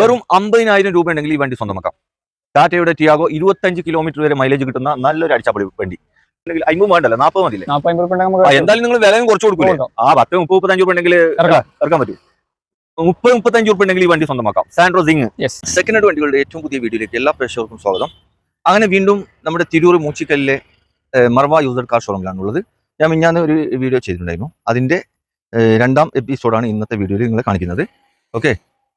വെറും അമ്പതിനായിരം രൂപ ഉണ്ടെങ്കിൽ ഈ വണ്ടി സ്വന്തമാക്കാം. ടാറ്റയുടെ ടിയാഗോ ഇരുപത്തഞ്ച് കിലോമീറ്റർ വരെ മൈലേജ് കിട്ടുന്ന നല്ലൊരു അടിച്ചാപ്പൊളി വണ്ടി. അല്ലെങ്കിൽ അമ്പത് വേണ്ടല്ലോ നാൽപ്പത് മതി എന്തായാലും നിങ്ങൾ വിലയും കുറച്ച് കൊടുക്കില്ല ആ പത്ത് മുപ്പത് മുപ്പത്തഞ്ച് രൂപ ഉണ്ടെങ്കിൽ ഇറക്കാം. ഇറക്കാൻ പറ്റും. മുപ്പത് മുപ്പത്തഞ്ച് രൂപ ഉണ്ടെങ്കിൽ ഈ വണ്ടി സ്വന്തമാക്കാം. സാൻഡ്രോ സിംഗ് സെക്കൻഡ് ഹാൻഡ് വണ്ടികളുടെ ഏറ്റവും പുതിയ വീഡിയോയിലേക്ക് എല്ലാ പ്രേക്ഷകർക്കും സ്വാഗതം. അങ്ങനെ വീണ്ടും നമ്മുടെ തിരൂർ മൂച്ചിക്കല്ലിലെ മർവ യൂസർ കാർ ഷോറൂമിലാണ് ഉള്ളത് ഞാൻ മിഞ്ഞാന്ന് ഒരു വീഡിയോ ചെയ്തിട്ടുണ്ടായിരുന്നു. അതിന്റെ ഏഹ്, രണ്ടാം എപ്പിസോഡാണ് ഇന്നത്തെ വീഡിയോയിൽ നിങ്ങളെ കാണിക്കുന്നത്. ഓക്കെ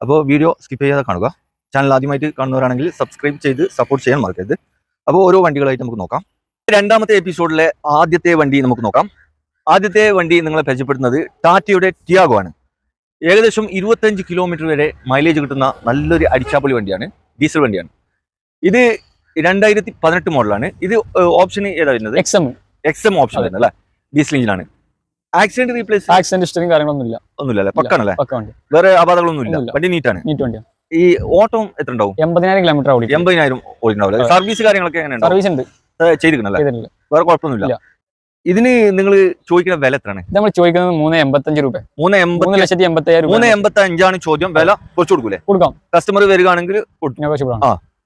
അപ്പോൾ വീഡിയോ സ്കിപ്പ് ചെയ്യാതെ കാണുക. ചാനൽ ആദ്യമായിട്ട് കാണുന്നവരാണെങ്കിൽ സബ്സ്ക്രൈബ് ചെയ്ത് സപ്പോർട്ട് ചെയ്യാൻ മറക്കരുത്. അപ്പോൾ ഓരോ വണ്ടികളായിട്ട് നമുക്ക് നോക്കാം. രണ്ടാമത്തെ എപ്പിസോഡിലെ ആദ്യത്തെ വണ്ടി നമുക്ക് നോക്കാം. ആദ്യത്തെ വണ്ടി നിങ്ങളെ പരിചയപ്പെടുത്തുന്നത് ടാറ്റയുടെ ടിയാഗോ ആണ്. ഏകദേശം ഇരുപത്തഞ്ച് കിലോമീറ്റർ വരെ മൈലേജ് കിട്ടുന്ന നല്ലൊരു അടിച്ചാപ്പൊളി വണ്ടിയാണ് ഡീസൽ വണ്ടിയാണ്. ഇത് രണ്ടായിരത്തി പതിനെട്ട് മോഡലാണ് ഇത് ഓപ്ഷൻ ഏതാ വരുന്നത്? X M X M option. വരുന്നത് അല്ലേ? ഡീസൽ എഞ്ചിനാണ് ആക്സിഡന്റ് റീപ്ലേസ് ആക്സിഡന്റ് ഹിസ്റ്ററിയും കാര്യങ്ങളൊന്നും ഇല്ല ഒന്നുമില്ല അല്ലേ പക്കാണല്ലേ? പക്ക വണ്ടി. വേറെ അപകടങ്ങളൊന്നും ഇല്ല വണ്ടി നീറ്റാണ് നീറ്റ് വണ്ടിയാണ് ഈ ഓട്ടം എത്ര ഉണ്ടാവും എൺപതിനായിരം കിലോമീറ്റർ ഓടി എൺപതിനായിരം ഓടിണ്ടാവില്ല സർവീസ് കാര്യങ്ങളൊക്കെ സർവീസ് ഉണ്ട്. ചെയ്തിരിക്കണല്ലേ വേറെ കുഴപ്പമൊന്നുമില്ല. ഇതിന് നിങ്ങൾ ചോദിക്കുന്ന വില എത്രയാണ്? നമ്മൾ ചോദിക്കുന്നത് മൂന്ന് എൺപത്തഞ്ച് രൂപ. മൂന്ന് മൂന്ന് ലക്ഷത്തി എൺപത്തി അയ്യായിരം മൂന്ന് എൺപത്തി അഞ്ചാണ് ചോദ്യം. വില കുറച്ച് കൊടുക്കൂലേ? കൊടുക്കാം. കസ്റ്റമർ വരികയാണെങ്കിൽ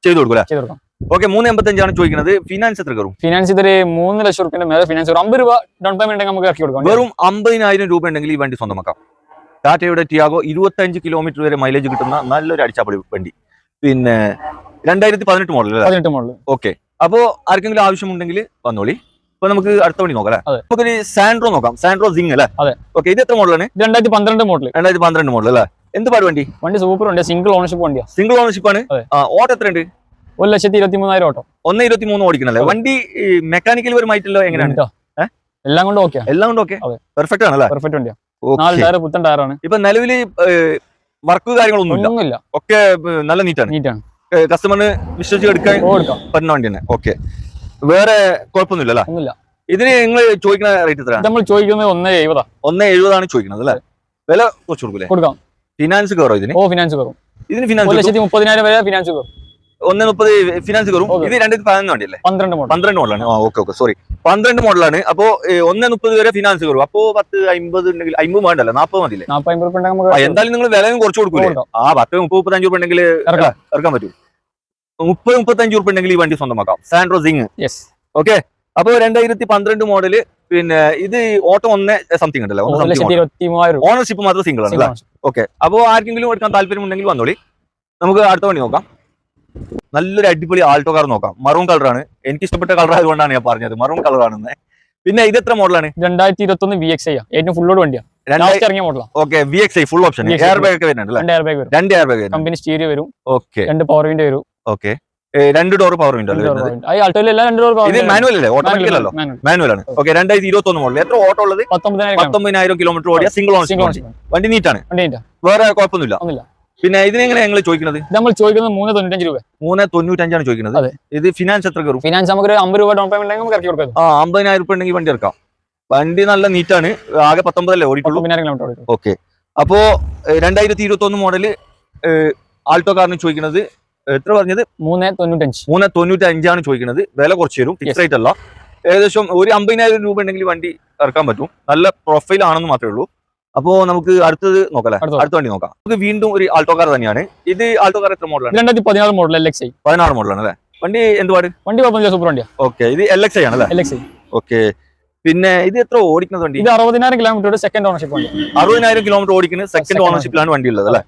ചെയ്ത് കൊടുക്കൂലേ? ചെയ്തു കൊടുക്കാം. ഓക്കെ മൂന്ന് എൺപത്തി അഞ്ചാണ് ചോദിക്കുന്നത്. ഫിനാൻസ് എത്ര കയറും? ഫിനാൻസ് ഇതൊരു മൂന്ന് ലക്ഷം റുപ്യന്റെ മേലെ ഫിനാൻസ് ഒരു അമ്പത് രൂപ ഡൗൺ പേയ്മെന്റ് നമുക്ക് ഇറക്കി കൊടുക്കാം. വെറും അമ്പതിനായിരം രൂപ ഉണ്ടെങ്കിൽ ഈ വണ്ടി സ്വന്തമാക്കാം. ടാറ്റയുടെ ടിയാഗോ ഇരുപത്തഞ്ച് കിലോമീറ്റർ വരെ മൈലേജ് കിട്ടുന്ന നല്ലൊരു അടിച്ചാപ്പൊളി വണ്ടി. പിന്നെ രണ്ടായിരത്തി പതിനെട്ട് മോഡൽ അല്ലേ? പതിനെട്ട് മോഡൽ ഓക്കെ അപ്പോ ആർക്കെങ്കിലും ആവശ്യമുണ്ടെങ്കിൽ വന്നോളി. ഇപ്പൊ നമുക്ക് അടുത്ത വണ്ടി നോക്കാം അല്ലേ? നമുക്കൊരു സാൻഡ്രോ നോക്കാം. സാൻഡ്രോ സിംഗ് അല്ലേ? അതെ. ഓക്കെ ഇത് എത്ര മോഡലാണ് രണ്ടായിരത്തി പന്ത്രണ്ട് മോഡൽ രണ്ടായിരത്തി പന്ത്രണ്ട് മോഡൽ അല്ലേ? എന്ത് പാട് വണ്ടി? വണ്ടി സൂപ്പർ വണ്ടിയാണ് സിംഗിൾ ഓണർഷിപ്പ് വണ്ടിയാണ് സിംഗിൾ ഓണർഷിപ്പ് ആണ്? ഓട്ടോ എത്രയുണ്ട്? ഒരു ലക്ഷത്തി ഇരുപത്തി മൂന്നായിരം ഓട്ടോ. ഒന്ന് ഇരുപത്തി മൂന്ന് ഓടിക്കണല്ലേ വണ്ടി മെക്കാനിക്കൽ പരമായിട്ടല്ലോ എങ്ങനെയാണ്? എല്ലാം കൊണ്ടും ഓക്കെ എല്ലാം കൊണ്ടും ഓക്കെ. പെർഫെക്റ്റ് ആണല്ലേ പെർഫെക്റ്റ് വണ്ടിയാ. നാല് ടയർ പുത്തൻ ടയറാണ്. ഇപ്പൊ നിലവിൽ വർക്ക് കാര്യങ്ങളൊന്നുമില്ല? ഒന്നുമില്ല. ഒക്കെ നല്ല നീറ്റാണ് നീറ്റാണ് കസ്റ്റമറിന് വിശ്വസിച്ച് എടുക്കാൻ പറ്റുന്ന വണ്ടി തന്നെ ഓക്കെ വേറെ കുഴപ്പമൊന്നുമില്ല അല്ലേ? ഒന്നുമില്ല. ഇതിന് നിങ്ങൾ ചോദിക്കുന്ന റേറ്റ് എത്രയാണ്? നമ്മൾ ചോദിക്കുന്നത് ഒന്ന് എഴുപതാ. ഒന്ന് എഴുപതാണ് ചോദിക്കുന്നത് അല്ലേ? വില കുറച്ച് കൊടുക്കൂലേ? കൊടുക്കാം. ഫിനാൻസ് കയറോ ഇതിന്? ഓ ഫിനാൻസ് കയറും ഇതിന് ഫിനാൻസ് ലക്ഷത്തി മുപ്പതിനായിരം വരെ ഫിനാൻസ് കയറും ഒന്ന് മുപ്പത് ഫിനാൻസ് കയറും. ഇത് രണ്ടായിരത്തി പതിനൊന്ന് വണ്ടിയല്ലേ? പന്ത്രണ്ട് മോഡൽ പന്ത്രണ്ട് മോഡലാണ് ആ ഓക്കെ ഓക്കെ സോറി പന്ത്രണ്ട് മോഡലാണ് അപ്പോ ഒന്ന് മുപ്പത് വരെ ഫിനാൻസ് കയറും. അപ്പോ പത്ത് അമ്പത് ഉണ്ടെങ്കിൽ അമ്പത് വേണ്ടല്ലോ? മതിയില്ലേ? ഉണ്ടെങ്കിൽ നമുക്ക് എന്തായാലും നിങ്ങൾ വിലയും കുറച്ച് കൊടുക്കൂലേ? ആ പത്ത് മുപ്പത് മുപ്പത്തഞ്ച് രൂപ ഉണ്ടെങ്കിൽ ഇറക്കാം. ഇറക്കാൻ പറ്റും. മുപ്പത് മുപ്പത്തഞ്ച് രൂപ ഉണ്ടെങ്കിൽ ഈ വണ്ടി സ്വന്തമാക്കാം. Santro Xing okay? അപ്പൊ രണ്ടായിരത്തി പന്ത്രണ്ട് മോഡൽ പിന്നെ ഇത് ഓട്ടോ ഒന്ന് സംതിങ് ഉണ്ടല്ലോ? ഓണർഷിപ്പ് മാത്രം സിംഗിൾ ആണ് ഓക്കെ. അപ്പോൾ ആർക്കെങ്കിലും എടുക്കാൻ താല്പര്യം ഉണ്ടെങ്കിൽ വന്നോളി. നമുക്ക് അടുത്ത വണ്ടി നോക്കാം. നല്ലൊരു അടിപൊളി ആൾട്ടോ കാർ നോക്കാം. മറൂൺ കളറാണ് എനിക്ക് ഇഷ്ടപ്പെട്ട കളർ ആയതുകൊണ്ടാണ് ഞാൻ പറഞ്ഞത്. മറൂൺ കളറാണെന്ന് പിന്നെ ഇത് എത്ര മോഡലാണ് രണ്ടായിരത്തി ഇരുപത്തി ഒന്ന് വി എക്സ് ഏറ്റവും ഫുള്ളോട് വണ്ടിയാണ് okay V X I full option air bag വരുന്നുണ്ട് രണ്ട് എയർ ബാഗ് വരും. രണ്ട് എയർ ബാഗ് വരുന്നുണ്ട്. കമ്പനി സ്റ്റീരിയോ വരും. ഓക്കെ രണ്ട് പവർ വിൻഡോ വരും. ഓക്കെ രണ്ട് ഡോർ പവർ വിൻഡോ അല്ലേ വരുന്നത്? ഈ രണ്ട് ഡോർ ഇത് മാനുവൽ അല്ലേ? ഓട്ടോമാറ്റിക് അല്ലല്ലോ? മാനുവൽ ആണ്. ഓക്കെ രണ്ടായിരത്തി ഇരുപത്തി ഒന്ന് മോഡൽ എത്ര ഓട്ടോ ഉള്ളത്? പത്തൊമ്പതിനായിരം കിലോമീറ്റർ. ഓടിയ സിംഗിൾ സിംഗിൾ ഓണർഷിപ്പ് വണ്ടി. നീറ്റാണ് വേറെ കുഴപ്പമൊന്നുമില്ല. പിന്നെ ഇതിനെങ്ങനെ ഞങ്ങൾ ചോദിക്കുന്നത്? നമ്മൾ ചോദിക്കുന്നത് മൂന്ന് തൊണ്ണൂറ്റഞ്ച് രൂപ. മൂന്ന് തൊണ്ണൂറ്റഞ്ചാണ് ചോദിക്കുന്നത്. ഇത് ഫിനാൻസ് എത്ര കയറും ഫിനാൻസ് നമുക്ക് ഒരു അമ്പത് രൂപ ഡൗൺ പേയ്മെന്റ് നമുക്ക് ഇറക്കി കൊടുക്കാം. ആ അമ്പതിനായിരം രൂപ ഉണ്ടെങ്കിൽ വണ്ടി ഇറക്കാം. വണ്ടി നല്ല നീറ്റാണ്. ആകെ പത്തൊമ്പതല്ലേ ഓടിക്കുള്ളൂ ഓക്കെ അപ്പോ രണ്ടായിരത്തി ഇരുപത്തി ഒന്ന് മോഡൽ ആൾട്ടോ കാറിന് ചോദിക്കുന്നത് എത്ര പറഞ്ഞത്? മൂന്ന് തൊണ്ണൂറ്റഞ്ച്. മൂന്ന് തൊണ്ണൂറ്റി അഞ്ചാണ് ചോദിക്കുന്നത്. വില കുറച്ച് തരും ഫിക്സ് റേറ്റ് അല്ല. ഏകദേശം ഒരു അമ്പതിനായിരം രൂപ ഉണ്ടെങ്കിൽ വണ്ടി ഇറക്കാൻ പറ്റും. നല്ല പ്രൊഫൈൽ ആണെന്ന് മാത്രമേ ഉള്ളൂ. അപ്പോ നമുക്ക് അടുത്തത് നോക്കാം അടുത്ത വണ്ടി നോക്കാം. നമുക്ക് വീണ്ടും ഒരു ആൾട്ടോ കാർ തന്നെയാണ്. ഇത് ആൾട്ടോ കാർ എത്ര മോഡലാണ് രണ്ടായിരത്തി പതിനാറ് മോഡൽ എൽ എക്സ് ഐ പതിനാറ് മോഡലാണ് അല്ലേ? വണ്ടി എന്തുപാട്? വണ്ടി കുഴപ്പമില്ല സൂപ്പർ വണ്ടിയാ. ഓക്കെ ഇത് എൽ എക്സ് ഐ ആണല്ലേ? L X I okay. പിന്നെ ഇത് എത്ര ഓടിക്കുന്നത് വണ്ടി? ഇത് അറുപതിനായിരം കിലോമീറ്റർ സെക്കൻഡ് ഓണർഷിപ്പ് വണ്ടി. അറുപതിനായിരം കിലോമീറ്റർ ഓടിക്കുന്ന സെക്കൻഡ് ഓണർഷിപ്പിലാണ് വണ്ടി ഉള്ളത് അല്ലേ?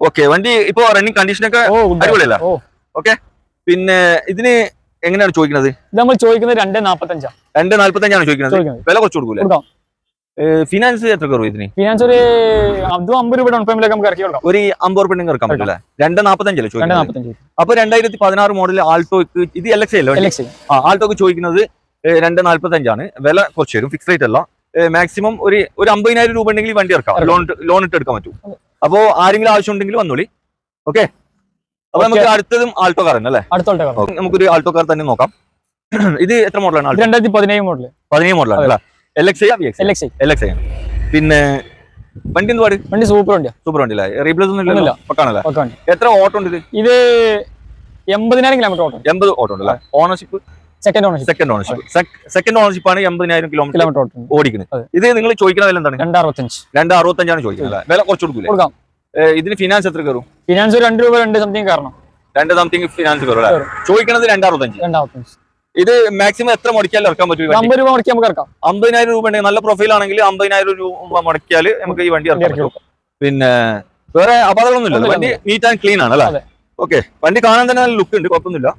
ഓക്കെ വണ്ടി ഇപ്പോ റണ്ണിങ് കണ്ടീഷനൊക്കെ അടിപൊളിയല്ല? ഓക്കെ പിന്നെ ഇതിന് എങ്ങനെയാണ് ചോദിക്കുന്നത്? നമ്മൾ ചോദിക്കുന്നത് രണ്ട് നാപ്പത്തഞ്ചാണ് രണ്ട് നാല്പത്തഞ്ചാണ് ചോദിക്കുന്നത്. വില കുറച്ച് കൊടുക്കൂലേ? കൊടുക്കാം. ഫിനാൻസ് എത്ര കുറവ് ഇതിന്? ഫിനാൻസ് ഒരു അമ്പത് രൂപ ഡൗൺ പേയ്മെന്റ് നമുക്ക് ഇറക്കി കൊടുക്കാം ഒരു അമ്പത് രൂപ ഇറക്കാൻ പറ്റില്ല രണ്ട് നാപ്പത്തഞ്ചല്ലേ ചോദിക്കുന്നത്? അപ്പൊ രണ്ടായിരത്തി പതിനാറ് മോഡൽ ആൾട്ടോക്ക് ഇത് എൽ എക്സ് അല്ലേ ആ ആൾട്ടോക്ക് ചോദിക്കുന്നത് രണ്ട് നാല്പത്തഞ്ചാണ്. വില കുറച്ച് വരും ഫിക്സ് റേറ്റ് അല്ല. മാക്സിമം ഒരു ഒരു അമ്പതിനായിരം രൂപ ഉണ്ടെങ്കിൽ വണ്ടി ഇറക്കാം. ലോൺ ലോൺ ഇട്ട് എടുക്കാൻ പറ്റും. അപ്പോ ആരെങ്കിലും ആവശ്യം ഉണ്ടെങ്കിൽ വന്നോളി. ഓക്കെ? അപ്പൊ Okay. നമുക്ക് അടുത്തതും ആൾട്ടോ കാർ തന്നെ അല്ലേ നമുക്കൊരു ആൾട്ടോ കാർ തന്നെ നോക്കാം. ഇത് എത്ര മോഡലാണ് രണ്ടായിരത്തി പതിനേഴ് മോഡൽ പതിനേഴ് മോഡലാണ്. അല്ലേ? L X I L X I L X I പിന്നെ വണ്ടി എന്ത് പാട്? വണ്ടി സൂപ്പർ വണ്ടി സൂപ്പർ വണ്ടി അല്ലേ റീപ്ലേസ് ഒന്നും ഇല്ല ഇല്ലല്ലോ പക്കാണല്ലേ? എത്ര ഓട്ടോ ഉണ്ട് ഇത്? ഇത് എൺപതിനായിരം കിലോമീറ്റർ ഓട്ടോ. എൺപത് ഓട്ടോ ഉണ്ട് അല്ലേ ownership second ownership second ownership second ownership ആണ് എൺപതിനായിരം കിലോമീറ്റർ ഓടിക്കുന്നത്. ഇത് നിങ്ങൾ ചോദിക്കുന്ന വില എന്താണ്? രണ്ട് അറുപത്തഞ്ച് രണ്ട് അറുപത്തഞ്ചാണ് ചോദിക്കുന്നത്? വില കുറച്ച് കൊടുക്കൂലേ? കൊടുക്കാം. ഇതിന് ഫിനാൻസ് എത്ര കയറും? ഫിനാൻസ് രണ്ട് രൂപ രണ്ട് സംതിങ് കാരണം രണ്ട് സംതിങ് ഫിനാൻസ് കയറും ചോദിക്കുന്നത് രണ്ടറുപത്തഞ്ച് രണ്ടാമത്തെ ഇത് മാക്സിമം എത്ര മുടക്കിയാലും ഇറക്കാൻ പറ്റും അമ്പത് രൂപ മുടക്കി നമുക്ക് ഇറക്കാം. അമ്പതിനായിരം രൂപ ഉണ്ടെങ്കിൽ നല്ല പ്രൊഫൈൽ ആണെങ്കിൽ അമ്പതിനായിരം രൂപ മുടക്കിയാൽ നമുക്ക് ഈ വണ്ടി ഇറക്കാൻ പറ്റും. പിന്നെ വേറെ അപകടങ്ങളൊന്നുമില്ല. വണ്ടി നീറ്റ് ആൻഡ് ക്ലീൻ ആണ് അല്ലേ. ഓക്കെ വണ്ടി കാണാൻ തന്നെ നല്ല ലുക്ക് ഉണ്ട് കുഴപ്പമൊന്നുമില്ല.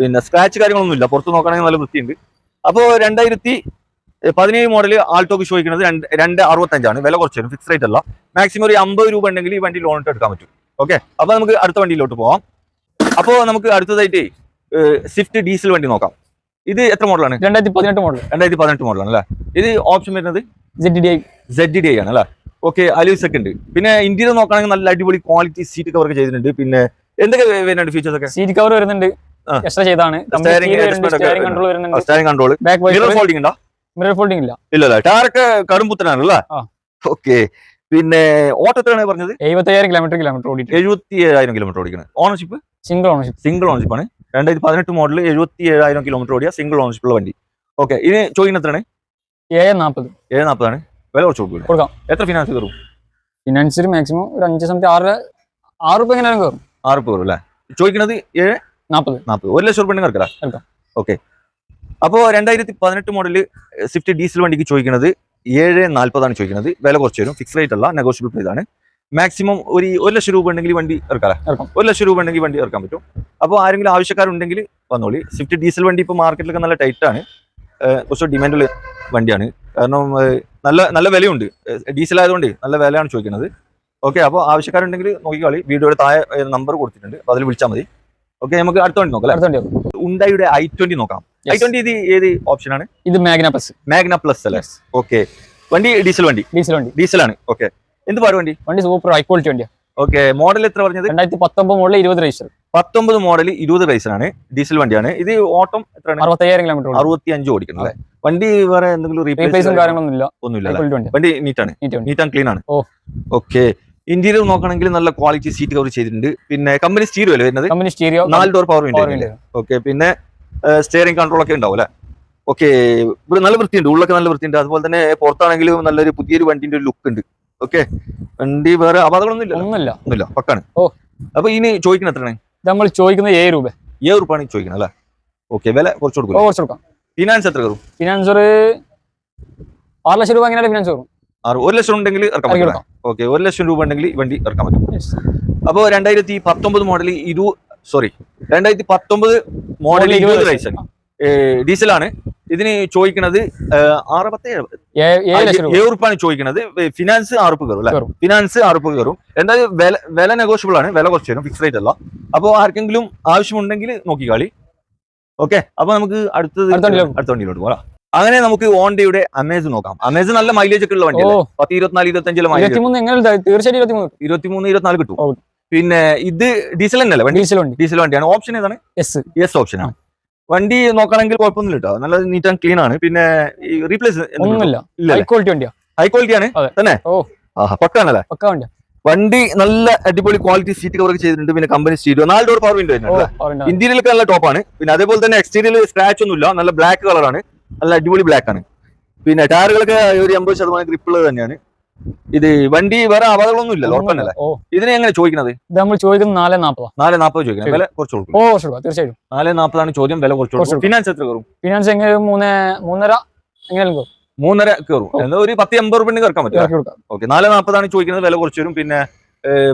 പിന്നെ സ്ക്രാച്ച് കാര്യങ്ങളൊന്നും ഇല്ല പുറത്ത് നോക്കണമെങ്കിൽ നല്ല വൃത്തിയുണ്ട്. അപ്പോൾ രണ്ടായിരത്തി പതിനേഴ് മോഡൽ ആൾട്ടോക്ക് ചോദിക്കുന്നത് രണ്ട് രണ്ട് അറുപത്തഞ്ചാണ്. വില കുറച്ച് വരും ഫിക്സ് റേറ്റ് അല്ല. മാക്സിമം ഒരു അമ്പത് രൂപ ഉണ്ടെങ്കിൽ ഈ വണ്ടി ലോൺ ഇട്ട് എടുക്കാൻ പറ്റും. ഓക്കെ അപ്പോൾ നമുക്ക് അടുത്ത വണ്ടിയിലോട്ട് പോവാം. അപ്പോൾ നമുക്ക് അടുത്തതായിട്ട് സ്വിഫ്റ്റ് ഡീസൽ വണ്ടി നോക്കാം. ഇത് എത്ര മോഡലാണ്? രണ്ടായിരത്തി പതിനെട്ട് മോഡൽ രണ്ടായിരത്തി പതിനെട്ട് മോഡലാണ് അല്ലേ ഇത് ഓപ്ഷൻ വരുന്നത്? Z D I Z D I ആണ് അല്ലേ ഓക്കെ അലൂസ് സെക്കൻഡ് ഉണ്ട്. പിന്നെ ഇന്ത്യയിൽ നോക്കുകയാണെങ്കിൽ നല്ല അടിപൊളി ക്വാളിറ്റി സീറ്റ് കവർ ചെയ്തിട്ടുണ്ട്. പിന്നെ എന്തൊക്കെ വരുന്നുണ്ട് ഫീച്ചേഴ്സ് ഒക്കെ? സീറ്റ് കവർ വരുന്നുണ്ട്. എക്സ്ട്രാ ചെയ്താണ്. കൺട്രോൾ വരുന്നുണ്ട്. Steering control back mirror wiper folding ഉണ്ടോ? മിറർ ഫോൾഡിംഗ് ഇല്ല. ഇല്ലല്ല? ടാറൊക്കെ കടുംപുത്തനാണല്ലേ? ആ. ഓക്കെ പിന്നെ ഓട്ടത്തിലാണ് പറഞ്ഞത്? എഴുപത്തയ്യായിരം കിലോമീറ്റർ കിലോമീറ്റർ ഓടിയിട്ട് എഴുപത്തി ഏഴായിരം കിലോമീറ്റർ ഓടിക്കുന്നത് ownership single ownership single ownership ആണ്. രണ്ടായിരത്തി പതിനെട്ട് മോഡൽ എഴുപത്തി ഏഴായിരം കിലോമീറ്റർ ഓടിയ സിംഗിൾ ഓണർഷിപ്പുള്ള വണ്ടി. ഓക്കെ ഇനി ചോദിക്കുന്ന എത്രയാണ്? ഏഴ് നാൽപ്പത്. ഏഴ് നാൽപ്പതാണ്. വില കുറച്ച് കൊടുക്കും കൊടുക്കാം. എത്ര ഫിനാൻസ് കയറും ഫിനാൻസിൽ മാക്സിമം ഒരു അഞ്ച് സമയത്ത് ആറ് ആറ് രൂപ എങ്ങനെയാണ് കയറും. ആറ് രൂപ കയറും അല്ലേ? ചോദിക്കുന്നത് ഏഴ്? നാൽപ്പത്. നാൽപ്പത്. ഒരു ലക്ഷം റുപ്യ ഇറക്കാം. ഓക്കെ അപ്പോൾ രണ്ടായിരത്തി പതിനെട്ട് മോഡൽ സ്വിഫ്റ്റ് ഡീസൽ വണ്ടിക്ക് ചോദിക്കുന്നത് ഏഴ് നാൽപ്പതാണ് ചോദിക്കുന്നത്. വില കുറച്ച് വരും ഫിക്സ് റേറ്റ് അല്ല നെഗോഷ്യബിൾ പ്രൈസാണ് മാക്സിമം ഒരു ഒരു ലക്ഷം രൂപ ഉണ്ടെങ്കിൽ വണ്ടി ഇറക്കാം. ഒരു ലക്ഷം രൂപ ഉണ്ടെങ്കിൽ വണ്ടി ഇറക്കാൻ പറ്റും. അപ്പോൾ ആരെങ്കിലും ആവശ്യക്കാരുണ്ടെങ്കിൽ വന്നോളി. സ്വിഫ്റ്റ് ഡീസൽ വണ്ടി ഇപ്പോൾ മാർക്കറ്റിലൊക്കെ നല്ല ടൈറ്റാണ് കുറച്ച് ഡിമാൻഡുള്ള വണ്ടിയാണ്. കാരണം നല്ല നല്ല വിലയുണ്ട്. ഡീസൽ ആയതുകൊണ്ട് നല്ല വിലയാണ് ചോദിക്കുന്നത്. ഓക്കെ അപ്പോൾ ആവശ്യക്കാരുണ്ടെങ്കിൽ നോക്കിക്കോളി. വീഡിയോയുടെ താഴെ നമ്പർ കൊടുത്തിട്ടുണ്ട്. അപ്പോൾ അതിൽ വിളിച്ചാൽ മതി. ഓക്കെ നമുക്ക് അടുത്ത വണ്ടി നോക്കാം അടുത്ത വണ്ടി ഉണ്ടായിയുടെ ഐ ട്വന്റി നോക്കാം. ഐ ട്വന്റി ഇത് ഏത് ഓപ്ഷൻ ആണ്? ഇത് മാഗ്ന പ്ലസ് മാഗ്ന പ്ലസ് അല്ലേ? ഓക്കെ വണ്ടി ഡീസൽ വണ്ടി? ഡീസൽ വണ്ടി. ഡീസലാണ് ആണ്. ഓക്കെ എന്ത് പാട് വണ്ടി? വണ്ടി സൂപ്പർ ഹൈ ക്വാളിറ്റി വണ്ടിയാണ് ഓക്കെ മോഡൽ എത്ര പറഞ്ഞത്? രണ്ടായിരത്തി പത്തൊമ്പത് മോഡൽ ഇരുപത് രജിസ്റ്റർ പത്തൊമ്പത് മോഡൽ ഇരുപത് റൈസറാണ് ഡീസൽ വണ്ടിയാണ്. ഇത് ഓട്ടം എത്രയാണ്? അറുപത്തയ്യായിരം കിലോമീറ്റർ അറുപത്തി അഞ്ച് ഓടിക്കണം അല്ലേ? വണ്ടി വേറെ എന്തെങ്കിലും റീപ്ലേസും റീപ്ലേസ് കാര്യങ്ങളൊന്നും ഇല്ല ഒന്നുമില്ല വണ്ടി നീറ്റാണ് നീറ്റ് ആൻഡ് ക്ലീൻ ആണ്. ഓക്കെ ഇന്റീരിയർ നോക്കണമെങ്കിൽ നല്ല ക്വാളിറ്റി സീറ്റ് കവർ ചെയ്തിട്ടുണ്ട്. പിന്നെ കമ്പനി സ്റ്റീരിയോ അല്ലേ വരുന്നത്? കമ്പനി സ്റ്റീരിയോ നാല് door power power window okay പിന്നെ സ്റ്റിയറിംഗ് കൺട്രോൾ ഒക്കെ ഉണ്ടാവും അല്ലേ? ഓക്കെ ഇവിടെ നല്ല വൃത്തിയുണ്ട്. ഉള്ളൊക്കെ നല്ല വൃത്തിയുണ്ട്. അതുപോലെ തന്നെ പുറത്താണെങ്കിലും നല്ലൊരു പുതിയൊരു വണ്ടിന്റെ ഒരു ലുക്ക് ഉണ്ട്. ഓക്കെ. വണ്ടി വേറെ അപകടങ്ങളൊന്നും ഇല്ല ഒന്നുമില്ല. ഒന്നുമില്ല. പക്കാണ്. ഓ. അപ്പൊ ഇനി ചോദിക്കുന്ന എത്രയാണ്? നമ്മൾ ചോദിക്കുന്നത് ഏഴ് രൂപ. ഏഴ് രൂപയാണ് ചോദിക്കുന്നത് അല്ലേ? ഓക്കെ വില കുറച്ച് കൊടുക്കും കുറച്ച് കൊടുക്കാം. ഫിനാൻസ് എത്ര കയറും? ഫിനാൻസ് ഒരു ആറ് ലക്ഷം രൂപ അങ്ങനെ ഫിനാൻസ് കയറും? ആറ് ഒരു ലക്ഷം ഉണ്ടെങ്കിൽ ഇറക്കാൻ ഇറക്കി പറ്റും ഓക്കെ ഒരു ലക്ഷം രൂപ ഉണ്ടെങ്കിൽ വണ്ടി ഇറക്കാൻ പറ്റും. അപ്പോൾ രണ്ടായിരത്തി പത്തൊമ്പത് മോഡൽ ഇരു സോറി രണ്ടായിരത്തി പത്തൊമ്പത് മോഡൽ ഇരുപത് റൈസൺ ഡീസലാണ് ഇതിന് ചോദിക്കുന്നത് ആറ് പത്ത് ഏഴ് ഉറുപ്പാണ് ചോദിക്കുന്നത് ഫിനാൻസ് ആറുപ്പ് കയറും അല്ലെ? ഫിനാൻസ് ആറുപ്പ് കയറും. എന്തായാലും വില വില നെഗോഷ്യബിൾ ആണ്. വില കുറച്ച് വരും ഫിക്സ് റേറ്റ് അല്ല. അപ്പോൾ ആർക്കെങ്കിലും ആവശ്യമുണ്ടെങ്കിൽ നോക്കിക്കാളി ഓക്കെ? അപ്പൊ നമുക്ക് അടുത്തത് അടുത്ത വണ്ടിയിലോട്ട് പോകാം. അങ്ങനെ നമുക്ക് ഓണ്ടയുടെ അമേസ് നോക്കാം. അമേസ് നല്ല മൈലേജ് ഒക്കെ ഉള്ള വണ്ടി പത്ത് ഇരുപത്തിനാല് ഇരുപത്തഞ്ചിലെ മൈലേജ് ഇരുപത്തിമൂന്ന് തീർച്ചയായിട്ടും ഇരുപത്തിനാല് കിട്ടും. പിന്നെ ഇത് ഡീസൽ തന്നെയല്ലേ ഡീസൽ വണ്ടി. ഡീസൽ വണ്ടിയാണ്. ഓപ്ഷൻ ഏതാണ്? എസ് യെസ് ഓപ്ഷനാണ് വണ്ടി നോക്കണമെങ്കിൽ കുഴപ്പമൊന്നുമില്ല കേട്ടോ. നല്ല നീറ്റ് ആൻഡ് ക്ലീൻ ആണ്. പിന്നെ റീപ്ലേസ് ഒന്നുമില്ല. ഹൈ ക്വാളിറ്റി വണ്ടിയാ. ഹൈ ക്വാളിറ്റി ആണ്? തന്നെ? ഓ. ആഹാ പക്കാണല്ലേ? പക്ക വണ്ടിയാ. വണ്ടി നല്ല അടിപൊളി ക്വാളിറ്റി സീറ്റ് കവർ ചെയ്തിട്ടുണ്ട്. പിന്നെ കമ്പനി സ്റ്റീരിയോ നാല് ഡോർ പവർ വിൻഡോ ഇന്റീരിയലൊക്കെ നല്ല ടോപ്പാണ് പിന്നെ അതേപോലെ തന്നെ എക്സ്റ്റീരിയൽ സ്ക്രാച്ച് ഒന്നുമില്ല. നല്ല ബ്ലാക്ക് കളറാണ് നല്ല അടിപൊളി ബ്ലാക്ക് ആണ്. പിന്നെ ടയറുകളൊക്കെ ഒരു എൺപത് ശതമാനം ഗ്രിപ്പ് ഉള്ളത് തന്നെയാണ്. ഇത് വണ്ടി വേറെ അപകടങ്ങളൊന്നും ഇല്ല ഉറപ്പല്ലേ ഇതിനെ എങ്ങനെ ചോദിക്കുന്നത്? ഇത് നമ്മൾ ചോദിക്കുന്നത് നാല് നാൽപ്പതാ. നാല് നാൽപ്പത് ചോദിക്കണം വില കുറച്ച് കൊടുക്കും. ഓ കുറച്ച് കൊടുക്കാം. തീർച്ചയായിട്ടും. നാല് നാൽപ്പതാണ് ചോദ്യം വില കുറച്ച് കൊടുക്കും. ഫിനാൻസ് എത്ര കയറും? ഫിനാൻസ് എങ്ങനെ മൂന്ന് മൂന്നര എങ്ങനെയാലും കയറും. മൂന്നര കയറും. ഒരു പത്ത് എൺപത് റുപ്യ ഇറക്കാൻ പറ്റും. ഓക്കെ. നാല് നാൽപ്പതാണ് ചോദിക്കുന്നത് വില കുറച്ച് വരും. പിന്നെ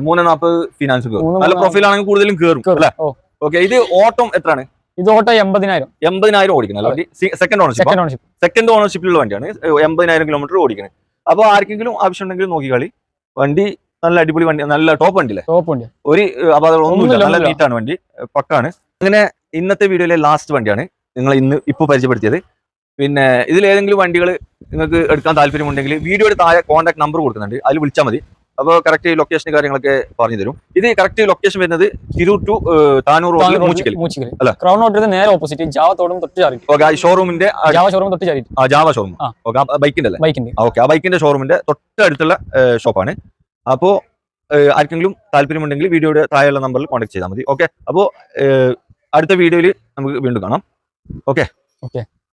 മൂന്ന് നാൽപ്പത് ഫിനാൻസ് കയറും. നല്ല പ്രൊഫൈൽ ആണെങ്കിൽ കൂടുതലും കയറും അല്ലേ? ഓക്കെ. ഇത് ഓട്ടം എത്രയാണ്? ഇത് ഓട്ടോ എൺപതിനായിരം. എൺപതിനായിരം ഓടിക്കുന്നത്. സെക്കൻഡ് ഓണർഷിപ്പ് സെക്കൻഡ് ഓണർഷിപ്പിലുള്ള വണ്ടിയാണ്. എൺപതിനായിരം കിലോമീറ്റർ ഓടിക്കുന്നത്. അപ്പോൾ ആർക്കെങ്കിലും ആവശ്യമുണ്ടെങ്കിൽ നോക്കിക്കളി വണ്ടി നല്ല അടിപൊളി വണ്ടി നല്ല ടോപ്പ് വണ്ടിയില്ലേ? ടോപ്പ് വണ്ടി. ഒരു അപകടങ്ങളൊന്നുമില്ല നല്ല. നീറ്റാണ് വണ്ടി പക്കാണ്. അങ്ങനെ ഇന്നത്തെ വീഡിയോയിലെ ലാസ്റ്റ് വണ്ടിയാണ്. നിങ്ങൾ ഇന്ന് ഇപ്പോൾ പരിചയപ്പെടുത്തിയത്. പിന്നെ ഇതിലേതെങ്കിലും വണ്ടികൾ നിങ്ങൾക്ക് എടുക്കാൻ താല്പര്യമുണ്ടെങ്കിൽ വീഡിയോയുടെ താഴെ കോൺടാക്ട് നമ്പർ കൊടുക്കുന്നുണ്ട്. അതിൽ വിളിച്ചാൽ മതി. അപ്പോൾ കറക്റ്റ് ലൊക്കേഷൻ കാര്യങ്ങളൊക്കെ പറഞ്ഞു തരും ഇത് കറക്റ്റ് ലൊക്കേഷൻ വരുന്നത് തിരൂർ ടു താനൂർ റോഡിൽ മൂച്ചിക്കൽ. മൂച്ചിക്കൽ. അല്ല. ക്രൗൺ നേരെ ഓപ്പോസിറ്റ് ജാവ തോടും തൊട്ട് ചാരി ഓക്കെ ആ ഷോറൂമിന്റെ ജാവ ഷോറൂം തൊട്ട് ചാരി ജാവ ഷോറൂം ആ. ഓക്കെ ബൈക്കിന്റെ അല്ലേ? ബൈക്കിന്റെ. ഓക്കെ. ആ ബൈക്കിന്റെ ഷോറൂമിന്റെ തൊട്ടടുത്തുള്ള ഷോപ്പാണ് അപ്പോൾ ആർക്കെങ്കിലും താല്പര്യമുണ്ടെങ്കിൽ വീഡിയോയുടെ താഴെയുള്ള നമ്പറിൽ കോൺടാക്ട് ചെയ്താൽ മതി. ഓക്കെ. അപ്പോൾ അടുത്ത വീഡിയോയിൽ നമുക്ക് വീണ്ടും കാണാം. ഓക്കെ. ഓക്കെ.